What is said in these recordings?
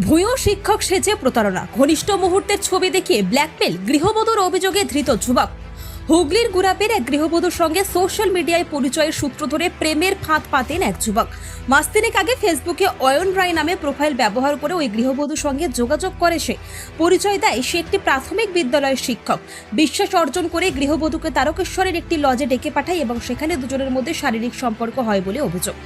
ভূঁয়ো শিক্ষক সেজে প্রতারণা। ঘনিষ্ঠ মুহূর্তের ছবি দেখিয়ে ব্ল্যাকমেল গৃহবধূর অভিযোগে ধৃত যুবক। হুগলির গুরাপের এক গৃহবধূর সঙ্গে সোশ্যাল মিডিয়ায় পরিচয়ের সূত্র ধরে প্রেমের ফাঁদ পাতেন এক যুবক। মাস তিনেক আগে ফেসবুকে অয়ন রায় নামে প্রোফাইল ব্যবহার করে ওই গৃহবধূর সঙ্গে যোগাযোগ করে সে। পরিচয় দেয়, সে একটি প্রাথমিক বিদ্যালয়ের শিক্ষক। বিশ্বাস অর্জন করে গৃহবধূকে তারকেশ্বরের একটি লজে ডেকে পাঠায় এবং সেখানে দুজনের মধ্যে শারীরিক সম্পর্ক হয় বলে অভিযোগ।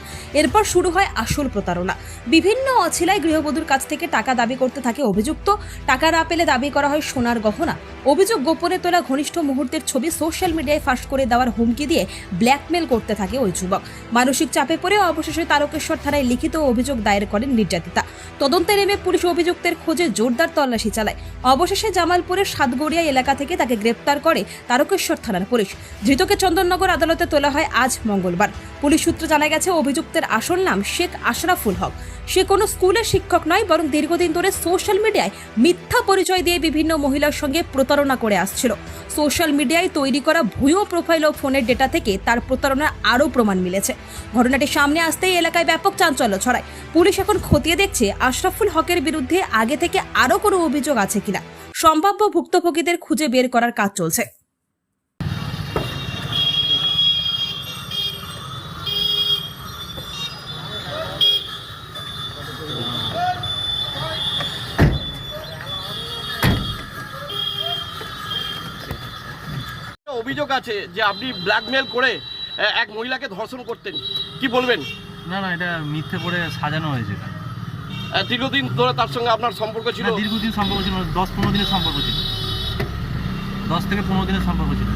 এরপর শুরু হয় আসল প্রতারণা। বিভিন্ন অছিলায় গৃহবধূর কাছ থেকে টাকা দাবি করতে থাকে অভিযুক্ত। টাকা না পেলে দাবি করা হয় সোনার গহনা। অভিযোগ গোপনে তোলা ঘনিষ্ঠ মুহূর্তের ছবি সোশ্যাল মিডিয়ায় ফাঁস করে দেওয়ার হুমকি দিয়ে ব্ল্যাকমেল করতে থাকে ওই যুবক। মানসিক চাপে পড়ে অবশেষে তারকেশ্বর থানায় লিখিত অভিযোগ দায়ের করেন নির্যাতিতা। তদন্তে নেমে পুলিশ অভিযুক্তের খোঁজে জোরদার তল্লাশি চালায়। অবশেষে জামালপুরের সাতগড়িয়া এলাকা থেকে তাকে গ্রেপ্তার করে তারকেশ্বর থানার পুলিশ। ধৃতকে চন্দননগর আদালতে তোলা হয় আজ মঙ্গলবার। পুলিশ সূত্রে জানা গেছে, অভিযুক্তের আসল নাম শেখ আশরাফুল হক। সে কোনো স্কুলের শিক্ষক নয়, বরং দীর্ঘদিন ধরে সোশ্যাল মিডিয়ায় মিথ্যা পরিচয় দিয়ে বিভিন্ন মহিলার সঙ্গে প্রতারণা করে আসছিল। সোশ্যাল মিডিয়ায় তৈরি করা ভুয়ো প্রোফাইল ও ফোনের ডেটা থেকে তার প্রতারণার আরও প্রমাণ মিলেছে। ঘটনাটি সামনে আসতেই এলাকায় ব্যাপক চাঞ্চল্য ছড়ায়। পুলিশ এখন খতিয়ে দেখছে আশরাফুল হকের বিরুদ্ধে আগে থেকে আরও কোনো অভিযোগ আছে কিনা। সম্ভাব্য ভুক্তভোগীদের খুঁজে বের করার কাজ চলছে। অভিযোগ আছে যে আপনি ব্ল্যাকমেল করে এক মহিলাকে ধর্ষণ করতেন। কি বলবেন? না না এটা মিথ্যে করে সাজানো হয়েছে এটা। দীর্ঘদিন ধরে তার সঙ্গে আপনার সম্পর্ক ছিল? না, দীর্ঘদিন সম্পর্ক ছিল না, দশ পনেরো দিনের সম্পর্ক ছিল। দশ থেকে পনেরো দিনের সম্পর্ক ছিল।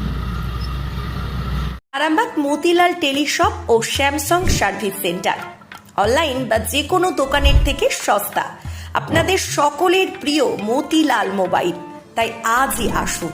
আরামবাগ মতিলাল টেলিশপ ও স্যামসাং সার্ভিস সেন্টার। অনলাইন বা যে কোনো দোকানের থেকে সস্তা। আপনাদের সকলের প্রিয় মতিলাল মোবাইল। তাই আজই আসুন।